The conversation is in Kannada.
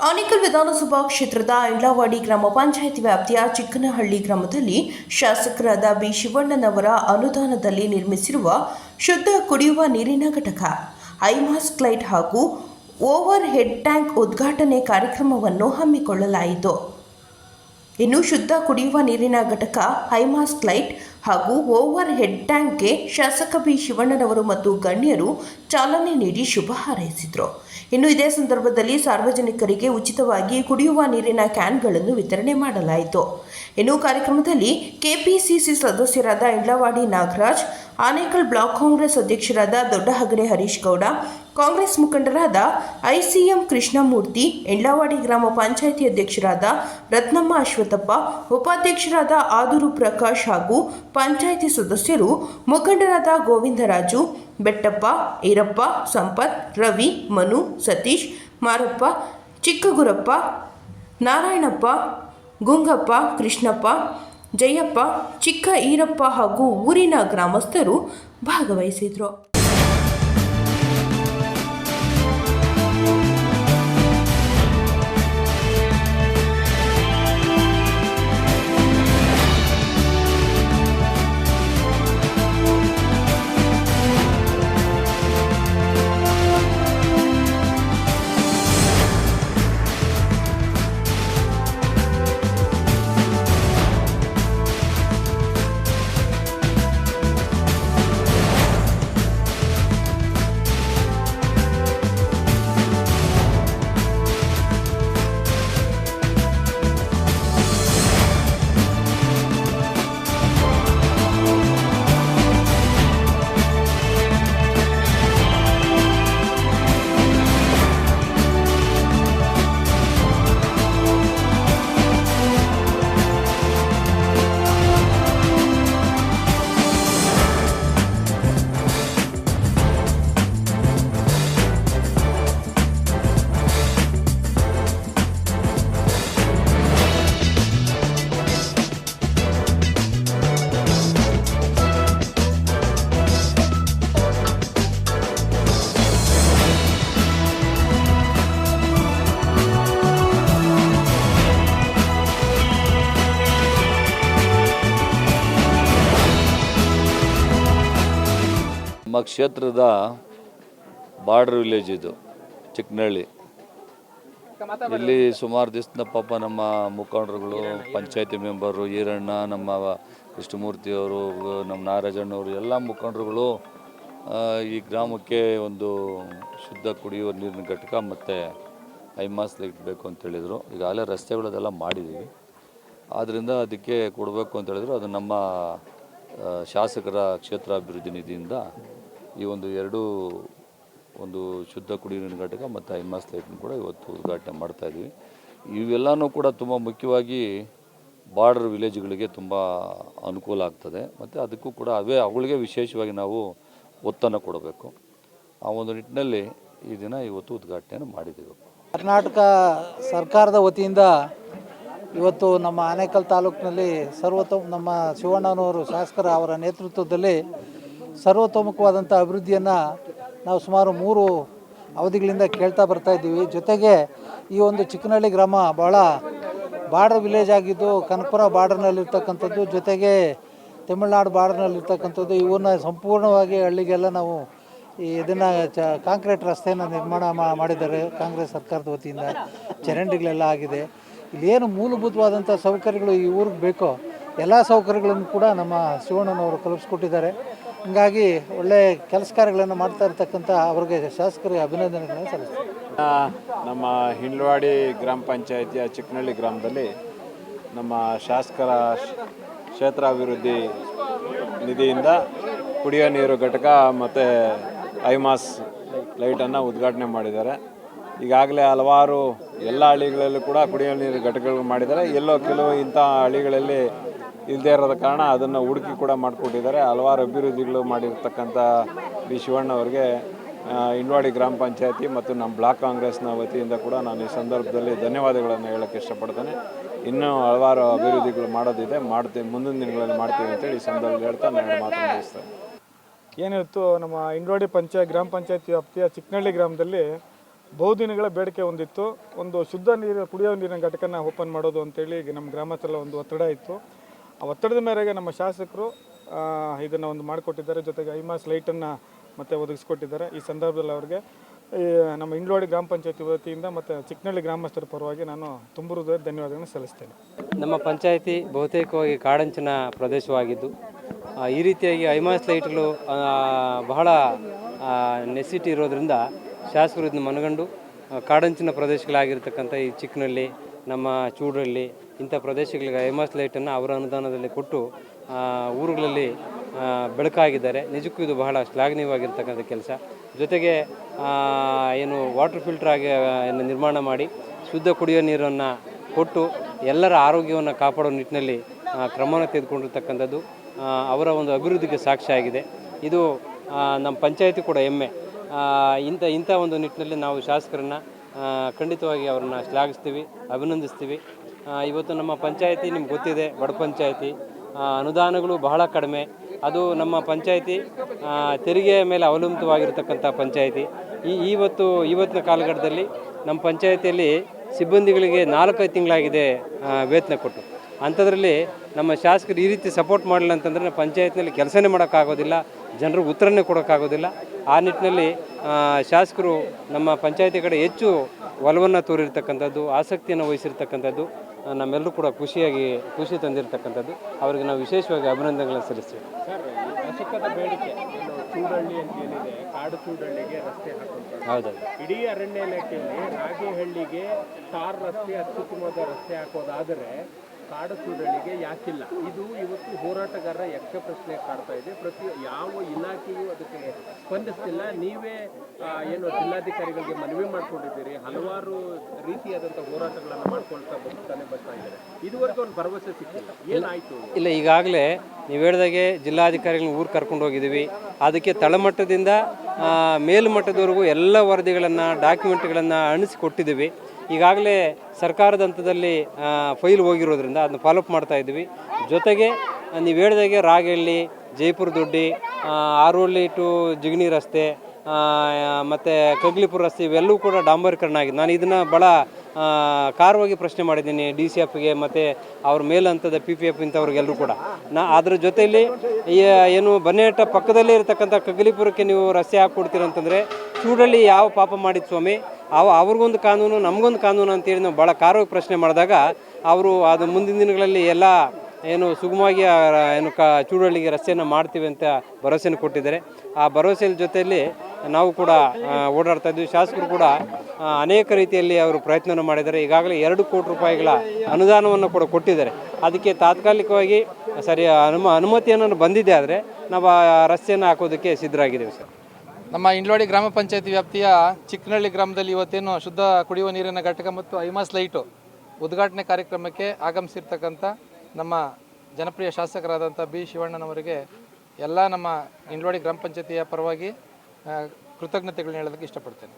ಆನೇಕಲ್ ವಿಧಾನಸಭಾ ಕ್ಷೇತ್ರದ ಇಂಡ್ಲವಾಡಿ ಗ್ರಾಮ ಪಂಚಾಯಿತಿ ವ್ಯಾಪ್ತಿಯ ಚಿಕ್ಕನಹಳ್ಳಿ ಗ್ರಾಮದಲ್ಲಿ ಶಾಸಕರಾದ ಬಿ ಶಿವಣ್ಣನವರ ಅನುದಾನದಲ್ಲಿ ನಿರ್ಮಿಸಿರುವ ಶುದ್ಧ ಕುಡಿಯುವ ನೀರಿನ ಘಟಕ ಐಮಾಸ್ಕ್ ಲೈಟ್ ಹಾಗೂ ಓವರ್ ಹೆಡ್ ಟ್ಯಾಂಕ್ ಉದ್ಘಾಟನೆ ಕಾರ್ಯಕ್ರಮವನ್ನು ಹಮ್ಮಿಕೊಳ್ಳಲಾಯಿತು. ಇನ್ನು ಶುದ್ಧ ಕುಡಿಯುವ ನೀರಿನ ಘಟಕ ಹೈಮಾಸ್ಕ್ ಲೈಟ್ ಹಾಗೂ ಓವರ್ ಹೆಡ್ ಟ್ಯಾಂಕ್ಗೆ ಶಾಸಕ ಬಿ ಶಿವಣ್ಣನವರು ಮತ್ತು ಗಣ್ಯರು ಚಾಲನೆ ನೀಡಿ ಶುಭ ಹಾರೈಸಿದರು. ಇನ್ನು ಇದೇ ಸಂದರ್ಭದಲ್ಲಿ ಸಾರ್ವಜನಿಕರಿಗೆ ಉಚಿತವಾಗಿ ಕುಡಿಯುವ ನೀರಿನ ಕ್ಯಾನ್ಗಳನ್ನು ವಿತರಣೆ ಮಾಡಲಾಯಿತು. ಇನ್ನು ಕಾರ್ಯಕ್ರಮದಲ್ಲಿ ಕೆಪಿಸಿಸಿ ಸದಸ್ಯರಾದ ಇಂಡ್ಲವಾಡಿ ನಾಗರಾಜ್, ಆನೇಕಲ್ ಬ್ಲಾಕ್ ಕಾಂಗ್ರೆಸ್ ಅಧ್ಯಕ್ಷರಾದ ದೊಡ್ಡಹಗಡೆ ಹರೀಶ್ ಗೌಡ ಕಾಂಗ್ರೆಸ್ ಮುಖಂಡರಾದ ಐಸಿಎಂ ಕೃಷ್ಣಮೂರ್ತಿ ಎಂಡ್ಲವಾಡಿ ಗ್ರಾಮ ಪಂಚಾಯಿತಿ ಅಧ್ಯಕ್ಷರಾದ ರತ್ನಮ್ಮ ಅಶ್ವಥಪ್ಪ, ಉಪಾಧ್ಯಕ್ಷರಾದ ಆದೂರು ಪ್ರಕಾಶ್ ಹಾಗೂ ಪಂಚಾಯಿತಿ ಸದಸ್ಯರು ಮುಖಂಡರಾದ ಗೋವಿಂದರಾಜು, ಬೆಟ್ಟಪ್ಪ, ಈರಪ್ಪ, ಸಂಪತ್, ರವಿ, ಮನು, ಸತೀಶ್, ಮಾರಪ್ಪ, ಚಿಕ್ಕಗುರಪ್ಪ, ನಾರಾಯಣಪ್ಪ, ಗುಂಗಪ್ಪ, ಕೃಷ್ಣಪ್ಪ, ಜಯಪ್ಪ, ಚಿಕ್ಕ ಈರಪ್ಪ ಹಾಗೂ ಊರಿನ ಗ್ರಾಮಸ್ಥರು ಭಾಗವಹಿಸಿದರು. ನಮ್ಮ ಕ್ಷೇತ್ರದ ಬಾರ್ಡರ್ ವಿಲೇಜ್ ಇದು ಚಿಕ್ಕನಹಳ್ಳಿ ಇಲ್ಲಿ ಸುಮಾರು ದಿವಸದ ಪಾಪ ನಮ್ಮ ಮುಖಂಡರುಗಳು, ಪಂಚಾಯತಿ ಮೆಂಬರು, ಈರಣ್ಣ, ನಮ್ಮ ಕೃಷ್ಣಮೂರ್ತಿಯವರು ನಮ್ಮ ನಾರಾಜಣ್ಣವರು ಎಲ್ಲ ಮುಖಂಡರುಗಳು ಈ ಗ್ರಾಮಕ್ಕೆ ಒಂದು ಶುದ್ಧ ಕುಡಿಯುವ ನೀರಿನ ಘಟಕ ಮತ್ತು ಐಮಾಸ್ ಲೈಟ್ ಬೇಕು ಅಂತ ಹೇಳಿದರು. ಈಗಾಗಲೇ ರಸ್ತೆಗಳದೆಲ್ಲ ಮಾಡಿದ್ದೀವಿ. ಆದ್ದರಿಂದ ಅದಕ್ಕೆ ಕೊಡಬೇಕು ಅಂತ ಹೇಳಿದ್ರು. ಅದು ನಮ್ಮ ಶಾಸಕರ ಕ್ಷೇತ್ರ ಅಭಿವೃದ್ಧಿ ನಿಧಿಯಿಂದ ಈ ಒಂದು ಎರಡು ಒಂದು ಶುದ್ಧ ಕುಡಿಯುವ ನೀರಿನ ಘಟಕ ಮತ್ತು ಐಮಾಸ್ ಲೈಟ್ನ ಕೂಡ ಇವತ್ತು ಉದ್ಘಾಟನೆ ಮಾಡ್ತಾ ಇದ್ದೀವಿ. ಇವೆಲ್ಲನೂ ಕೂಡ ತುಂಬ ಮುಖ್ಯವಾಗಿ ಬಾರ್ಡರ್ ವಿಲೇಜ್ಗಳಿಗೆ ತುಂಬ ಅನುಕೂಲ ಆಗ್ತದೆ ಮತ್ತು ಅದಕ್ಕೂ ಕೂಡ ಅವೇ ಅವುಗಳಿಗೆ ವಿಶೇಷವಾಗಿ ನಾವು ಒತ್ತನ್ನು ಕೊಡಬೇಕು. ಆ ಒಂದು ನಿಟ್ಟಿನಲ್ಲಿ ಈ ದಿನ ಇವತ್ತು ಉದ್ಘಾಟನೆಯನ್ನು ಮಾಡಿದ್ದೀವಿ. ಕರ್ನಾಟಕ ಸರ್ಕಾರದ ವತಿಯಿಂದ ಇವತ್ತು ನಮ್ಮ ಆನೇಕಲ್ ತಾಲೂಕಿನಲ್ಲಿ ಸರ್ವತೋ ನಮ್ಮ ಶಿವಣ್ಣನವರು ಶಾಸಕರ ಅವರ ನೇತೃತ್ವದಲ್ಲಿ ಸರ್ವತೋಮುಖವಾದಂಥ ಅಭಿವೃದ್ಧಿಯನ್ನು ನಾವು ಸುಮಾರು ಮೂರು ಅವಧಿಗಳಿಂದ ಕೇಳ್ತಾ ಬರ್ತಾ ಇದ್ದೀವಿ. ಜೊತೆಗೆ ಈ ಒಂದು ಚಿಕ್ಕನಹಳ್ಳಿ ಗ್ರಾಮ ಭಾಳ ಬಾರ್ಡರ್ ವಿಲೇಜ್ ಆಗಿದ್ದು, ಕನಕಪುರ ಬಾರ್ಡರ್ನಲ್ಲಿರ್ತಕ್ಕಂಥದ್ದು, ಜೊತೆಗೆ ತಮಿಳುನಾಡು ಬಾರ್ಡರ್ನಲ್ಲಿರ್ತಕ್ಕಂಥದ್ದು ಇವನ್ನ ಸಂಪೂರ್ಣವಾಗಿ ಹಳ್ಳಿಗೆಲ್ಲ ನಾವು ಈ ಇದನ್ನು ಚ, ಕಾಂಕ್ರೀಟ್ ರಸ್ತೆಯನ್ನು ನಿರ್ಮಾಣ ಮಾಡಿದ್ದಾರೆ. ಕಾಂಗ್ರೆಸ್ ಸರ್ಕಾರದ ವತಿಯಿಂದ ಚರಂಡಿಗಳೆಲ್ಲ ಆಗಿದೆ. ಇಲ್ಲೇನು ಮೂಲಭೂತವಾದಂಥ ಸೌಕರ್ಯಗಳು ಈ ಊರಿಗೆ ಬೇಕೋ, ಎಲ್ಲ ಸೌಕರ್ಯಗಳನ್ನು ಕೂಡ ನಮ್ಮ ಶಿವಣ್ಣನವರು ಕಲ್ಪಿಸ್ಕೊಟ್ಟಿದ್ದಾರೆ. ಹೀಗಾಗಿ ಒಳ್ಳೆ ಕೆಲಸ ಕಾರ್ಯಗಳನ್ನು ಮಾಡ್ತಾ ಇರ್ತಕ್ಕಂಥ ಅವ್ರಿಗೆ ಶಾಸಕರಿಗೆ ಅಭಿನಂದನೆಗಳನ್ನು ಸಲ್ಲಿಸ್ತೀನಿ. ನಮ್ಮ ಹಿಂಡ್ವಾಡಿ ಗ್ರಾಮ ಪಂಚಾಯಿತಿಯ ಚಿಕ್ಕನಹಳ್ಳಿ ಗ್ರಾಮದಲ್ಲಿ ನಮ್ಮ ಶಾಸಕರ ಕ್ಷೇತ್ರಾಭಿವೃದ್ಧಿ ನಿಧಿಯಿಂದ ಕುಡಿಯೋ ನೀರು ಘಟಕ ಮತ್ತು ಐಮಾಸ್ ಲೈಟನ್ನು ಉದ್ಘಾಟನೆ ಮಾಡಿದ್ದಾರೆ. ಈಗಾಗಲೇ ಹಲವಾರು ಎಲ್ಲ ಹಳ್ಳಿಗಳಲ್ಲೂ ಕೂಡ ಕುಡಿಯೋ ನೀರು ಘಟಕಗಳು ಮಾಡಿದ್ದಾರೆ. ಎಲ್ಲೋ ಕೆಲವು ಇಂಥ ಹಳ್ಳಿಗಳಲ್ಲಿ ಇಲ್ಲದೇ ಇರೋದ ಕಾರಣ ಅದನ್ನು ಹುಡುಕಿ ಕೂಡ ಮಾಡಿಕೊಟ್ಟಿದ್ದಾರೆ. ಹಲವಾರು ಅಭಿವೃದ್ಧಿಗಳು ಮಾಡಿರ್ತಕ್ಕಂಥ ಬಿ ಶಿವಣ್ಣ ಅವರಿಗೆ ಆ, ಇಂಡ್ವಾಡಿ ಗ್ರಾಮ ಪಂಚಾಯತಿ ಮತ್ತು ನಮ್ಮ ಬ್ಲಾಕ್ ಕಾಂಗ್ರೆಸ್ನ ವತಿಯಿಂದ ಕೂಡ ನಾನು ಈ ಸಂದರ್ಭದಲ್ಲಿ ಧನ್ಯವಾದಗಳನ್ನು ಹೇಳೋಕ್ಕೆ ಇಷ್ಟಪಡ್ತೇನೆ. ಇನ್ನೂ ಹಲವಾರು ಅಭಿವೃದ್ಧಿಗಳು ಮಾಡೋದಿದೆ. ಮಾಡ್ತೀವಿ ಮುಂದಿನ ದಿನಗಳಲ್ಲಿ ಮಾಡ್ತೀವಿ ಅಂತೇಳಿ ಈ ಸಂದರ್ಭದಲ್ಲಿ ಹೇಳ್ತಾ ನಾನು ಮಾತನಾಡಿಸ್ತೇನೆ ಏನಿತ್ತು ನಮ್ಮ ಇಂಡ್ವಾಡಿ ಪಂಚಾಯತ್ ಗ್ರಾಮ ಪಂಚಾಯತಿ ವ್ಯಾಪ್ತಿಯ ಚಿಕ್ಕನಹಳ್ಳಿ ಗ್ರಾಮದಲ್ಲಿ ಬಹುದಿನಗಳ ಬೇಡಿಕೆ ಹೊಂದಿತ್ತು ಒಂದು ಶುದ್ಧ ನೀರು ಕುಡಿಯೋ ನೀರಿನ ಘಟಕನ ಓಪನ್ ಮಾಡೋದು ಅಂತೇಳಿ ನಮ್ಮ ಗ್ರಾಮಸ್ಥರ ಒಂದು ಒತ್ತಡ ಇತ್ತು. ಆ ಒತ್ತಡದ ಮೇರೆಗೆ ನಮ್ಮ ಶಾಸಕರು ಇದನ್ನು ಒಂದು ಮಾಡಿಕೊಟ್ಟಿದ್ದಾರೆ. ಜೊತೆಗೆ ಐಮಾಸ್ ಲೈಟನ್ನು ಮತ್ತೆ ಒದಗಿಸ್ಕೊಟ್ಟಿದ್ದಾರೆ. ಈ ಸಂದರ್ಭದಲ್ಲಿ ಅವರಿಗೆ ನಮ್ಮ ಇಂಗ್ಲೋಡಿ ಗ್ರಾಮ ಪಂಚಾಯತಿ ವತಿಯಿಂದ ಮತ್ತು ಚಿಕ್ಕನಹಳ್ಳಿ ಗ್ರಾಮಸ್ಥರ ಪರವಾಗಿ ನಾನು ತುಂಬ ಧನ್ಯವಾದಗಳನ್ನು ಸಲ್ಲಿಸ್ತೇನೆ. ನಮ್ಮ ಪಂಚಾಯಿತಿ ಬಹುತೇಕವಾಗಿ ಕಾಡಂಚಿನ ಪ್ರದೇಶವಾಗಿದ್ದು ಈ ರೀತಿಯಾಗಿ ಐಮಾಸ್ ಲೈಟ್ಗಳು ಬಹಳ ನೆಸಿಟಿ ಇರೋದ್ರಿಂದ ಶಾಸಕರು ಇದನ್ನು ಮನಗಂಡು ಕಾಡಂಚಿನ ಪ್ರದೇಶಗಳಾಗಿರ್ತಕ್ಕಂಥ ಈ ಚಿಕ್ಕನಹಳ್ಳಿ ನಮ್ಮ ಚೂಡರಲ್ಲಿ ಇಂಥ ಪ್ರದೇಶಗಳಿಗೆ ಐಮಾಸ್ ಲೈಟನ್ನು ಅವರ ಅನುದಾನದಲ್ಲಿ ಕೊಟ್ಟು ಊರುಗಳಲ್ಲಿ ಬೆಳಕಾಗಿದ್ದಾರೆ. ನಿಜಕ್ಕೂ ಇದು ಬಹಳ ಶ್ಲಾಘನೀಯವಾಗಿರ್ತಕ್ಕಂಥ ಕೆಲಸ. ಜೊತೆಗೆ ಏನು ವಾಟರ್ ಫಿಲ್ಟರ್ ಆಗಿ ಏನು ನಿರ್ಮಾಣ ಮಾಡಿ, ಶುದ್ಧ ಕುಡಿಯೋ ನೀರನ್ನು ಕೊಟ್ಟು ಎಲ್ಲರ ಆರೋಗ್ಯವನ್ನು ಕಾಪಾಡೋ ನಿಟ್ಟಿನಲ್ಲಿ ಕ್ರಮವನ್ನು ತೆಗೆದುಕೊಂಡಿರ್ತಕ್ಕಂಥದ್ದು ಅವರ ಒಂದು ಅಭಿವೃದ್ಧಿಗೆ ಸಾಕ್ಷಿಯಾಗಿದೆ ಇದು ನಮ್ಮ ಪಂಚಾಯತಿ ಕೂಡ ಹೆಮ್ಮೆ. ಇಂಥ ಇಂಥ ಒಂದು ನಿಟ್ಟಿನಲ್ಲಿ ನಾವು ಶಾಸಕರನ್ನು ಖಂಡಿತವಾಗಿ ಅವ್ರನ್ನ ಶ್ಲಾಘಿಸ್ತೀವಿ, ಅಭಿನಂದಿಸ್ತೀವಿ. ಇವತ್ತು ನಮ್ಮ ಪಂಚಾಯಿತಿ ನಿಮ್ಗೆ ಗೊತ್ತಿದೆ, ಬಡ ಪಂಚಾಯಿತಿ. ಅನುದಾನಗಳು ಬಹಳ ಕಡಿಮೆ. ಅದು ನಮ್ಮ ಪಂಚಾಯಿತಿ ತೆರಿಗೆಯ ಮೇಲೆ ಅವಲಂಬಿತವಾಗಿರ್ತಕ್ಕಂಥ ಪಂಚಾಯಿತಿ. ಈ ಇವತ್ತು ಇವತ್ತಿನ ಕಾಲಘಟ್ಟದಲ್ಲಿ ನಮ್ಮ ಪಂಚಾಯತಿಯಲ್ಲಿ ಸಿಬ್ಬಂದಿಗಳಿಗೆ ನಾಲ್ಕೈದು ತಿಂಗಳಾಗಿದೆ ವೇತನ ಕೊಟ್ಟು. ಅಂಥದ್ರಲ್ಲಿ ನಮ್ಮ ಶಾಸಕರು ಈ ರೀತಿ ಸಪೋರ್ಟ್ ಮಾಡಲಿಲ್ಲ ಅಂತಂದರೆ ಪಂಚಾಯತ್ನಲ್ಲಿ ಕೆಲಸನೇ ಮಾಡೋಕ್ಕಾಗೋದಿಲ್ಲ, ಜನರಿಗೆ ಉತ್ತರನೇ ಕೊಡೋಕ್ಕಾಗೋದಿಲ್ಲ. ಆ ನಿಟ್ಟಿನಲ್ಲಿ ಶಾಸಕರು ನಮ್ಮ ಪಂಚಾಯತಿ ಕಡೆ ಹೆಚ್ಚು ಒಲವನ್ನು ತೋರಿರ್ತಕ್ಕಂಥದ್ದು ಆಸಕ್ತಿಯನ್ನು ವಹಿಸಿರ್ತಕ್ಕಂಥದ್ದು ನಮ್ಮೆಲ್ಲರೂ ಕೂಡ ಖುಷಿಯಾಗಿ ಖುಷಿ ತಂದಿರತಕ್ಕಂಥದ್ದು. ಅವರಿಗೆ ನಾವು ವಿಶೇಷವಾಗಿ ಅಭಿನಂದನೆಗಳನ್ನು ಸಲ್ಲಿಸ್ತೀವಿ. ಬೇಡಿಕೆ ಕಾಡು ಚೂಡಳ್ಳಿಗೆ ರಸ್ತೆ ಇಡೀ ಅರಣ್ಯ ಇಲಾಖೆಯಲ್ಲಿ ರಾಗಿಹಳ್ಳಿಗೆ ಟಾರ್ ರಸ್ತೆ ಅತ್ಯುತ್ತಮವಾದ ರಸ್ತೆ ಹಾಕೋದಾದರೆ ಕಾಡು ಚೂಡಹಳ್ಳಿಗೆ ಯಾಕಿಲ್ಲ. ಇದು ಇವತ್ತು ಹೋರಾಟಗಾರರ ಯಕ್ಷ ಪ್ರಶ್ನೆ ಕಾಡ್ತಾ ಇದೆ. ಪ್ರತಿ ಯಾವ ಇಲಾಖೆಯೂ ಅದಕ್ಕೆ ಸ್ಪಂದಿಸ್ತಿಲ್ಲ. ನೀವೇ ಏನು ಜಿಲ್ಲಾಧಿಕಾರಿಗಳಿಗೆ ಮನವಿ ಮಾಡ್ಕೊಂಡಿದ್ದೀರಿ. ಹಲವಾರು ರೀತಿಯಾದಂಥ ಹೋರಾಟಗಳನ್ನು ಮಾಡ್ಕೊಳ್ತಾ ಬರ್ತಾನೆ ಬರ್ತಾ ಇದ್ದಾರೆ. ಇದುವರೆಗೂ ಒಂದು ಭರವಸೆ ಸಿಕ್ಕಿಲ್ಲ. ಏನಾಯಿತು? ಇಲ್ಲ, ಈಗಾಗಲೇ ನೀವು ಹೇಳ್ದಾಗೆ ಜಿಲ್ಲಾಧಿಕಾರಿಗಳನ್ನ ಊರು ಕರ್ಕೊಂಡು ಹೋಗಿದ್ದೀವಿ. ಅದಕ್ಕೆ ತಳಮಟ್ಟದಿಂದ ಮೇಲ್ಮಟ್ಟದವರೆಗೂ ಎಲ್ಲ ವರದಿಗಳನ್ನು ಡಾಕ್ಯುಮೆಂಟ್ಗಳನ್ನು ಅಣಿಸಿ ಕೊಟ್ಟಿದ್ದೀವಿ ಈಗಾಗಲೇ ಸರ್ಕಾರದ ಹಂತದಲ್ಲಿ ಫೈಲ್ ಹೋಗಿರೋದ್ರಿಂದ ಅದನ್ನ ಫಾಲೋಅಪ್ ಮಾಡ್ತಾ ಇದ್ವಿ ಜೊತೆಗೆ ನೀವು ಹೇಳ್ದಾಗೆ ರಾಗಹಳ್ಳಿ, ಜೈಪುರ ದೊಡ್ಡಿ ಆರೋಳ್ಳಿ ಟು ಜಿಗಣಿ ರಸ್ತೆ ಮತ್ತು ಕಗ್ಲಿಪುರ ರಸ್ತೆ ಇವೆಲ್ಲವೂ ಕೂಡ ಡಾಂಬರೀಕರಣ ಆಗಿದೆ. ನಾನು ಇದನ್ನು ಭಾಳ ಖಾರವಾಗಿ ಪ್ರಶ್ನೆ ಮಾಡಿದ್ದೀನಿ ಡಿ ಸಿ ಎಫ್ಗೆ ಮತ್ತು ಅವ್ರ ಮೇಲಂತದ ಪಿ ಪಿ ಎಫ್ ಇಂಥವ್ರಿಗೆಲ್ಲರೂ ಕೂಡ. ನಾ, ಅದ್ರ ಜೊತೆಯಲ್ಲಿ ಏನು ಬನ್ನೇಟ ಪಕ್ಕದಲ್ಲೇ ಇರತಕ್ಕಂಥ ಕಗ್ಲಿಪುರಕ್ಕೆ ನೀವು ರಸ್ತೆ ಹಾಕ್ಕೊಡ್ತೀರ ಅಂತಂದರೆ ಚೂಡಲ್ಲಿ ಯಾವ ಪಾಪ ಮಾಡಿದ ಸ್ವಾಮಿ ಅವ ಅವ್ರಿಗೊಂದು ಕಾನೂನು, ನಮಗೊಂದು ಕಾನೂನು ಅಂತೇಳಿ ನಾವು ಭಾಳ ಕಾರು ಪ್ರಶ್ನೆ ಮಾಡಿದಾಗ ಅವರು ಅದು ಮುಂದಿನ ದಿನಗಳಲ್ಲಿ ಎಲ್ಲ ಏನು ಸುಗಮವಾಗಿ ಏನು ಕ, ಚೂಡಳ್ಳಿಗೆ ರಸ್ತೆಯನ್ನು ಮಾಡ್ತೀವಿ ಅಂತ ಭರವಸೆಯನ್ನು ಕೊಟ್ಟಿದ್ದಾರೆ. ಆ ಭರವಸೆಯ ಜೊತೆಯಲ್ಲಿ ನಾವು ಕೂಡ ಓಡಾಡ್ತಾ ಇದ್ವಿ ಶಾಸಕರು ಕೂಡ ಅನೇಕ ರೀತಿಯಲ್ಲಿ ಅವರು ಪ್ರಯತ್ನವನ್ನು ಮಾಡಿದ್ದಾರೆ. ಈಗಾಗಲೇ ಎರಡು ಕೋಟಿ ರೂಪಾಯಿಗಳ ಅನುದಾನವನ್ನು ಕೂಡ ಕೊಟ್ಟಿದ್ದಾರೆ. ಅದಕ್ಕೆ ತಾತ್ಕಾಲಿಕವಾಗಿ ಸರಿ ಅನುಮ, ಅನುಮತಿಯನ್ನು ಬಂದಿದೆ ಆದರೆ ನಾವು ಆ ರಸ್ತೆಯನ್ನು ಹಾಕೋದಕ್ಕೆ ಸಿದ್ಧರಾಗಿದ್ದೀವಿ ಸರ್. ನಮ್ಮ ಇಂಡ್ಲೋಡಿ ಗ್ರಾಮ ಪಂಚಾಯತಿ ವ್ಯಾಪ್ತಿಯ ಚಿಕ್ಕನಹಳ್ಳಿ ಗ್ರಾಮದಲ್ಲಿ ಇವತ್ತೇನು ಶುದ್ಧ ಕುಡಿಯುವ ನೀರಿನ ಘಟಕ ಮತ್ತು ಐಮಾಸ್ ಲೈಟು ಉದ್ಘಾಟನೆ ಕಾರ್ಯಕ್ರಮಕ್ಕೆ ಆಗಮಿಸಿರ್ತಕ್ಕಂಥ ನಮ್ಮ ಜನಪ್ರಿಯ ಶಾಸಕರಾದಂಥ ಬಿ ಶಿವಣ್ಣನವರಿಗೆ ಎಲ್ಲ ನಮ್ಮ ಇಂಡ್ಲೋಡಿ ಗ್ರಾಮ ಪಂಚಾಯತಿಯ ಪರವಾಗಿ ಕೃತಜ್ಞತೆಗಳನ್ನ ಹೇಳೋದಕ್ಕೆ ಇಷ್ಟಪಡ್ತೇನೆ.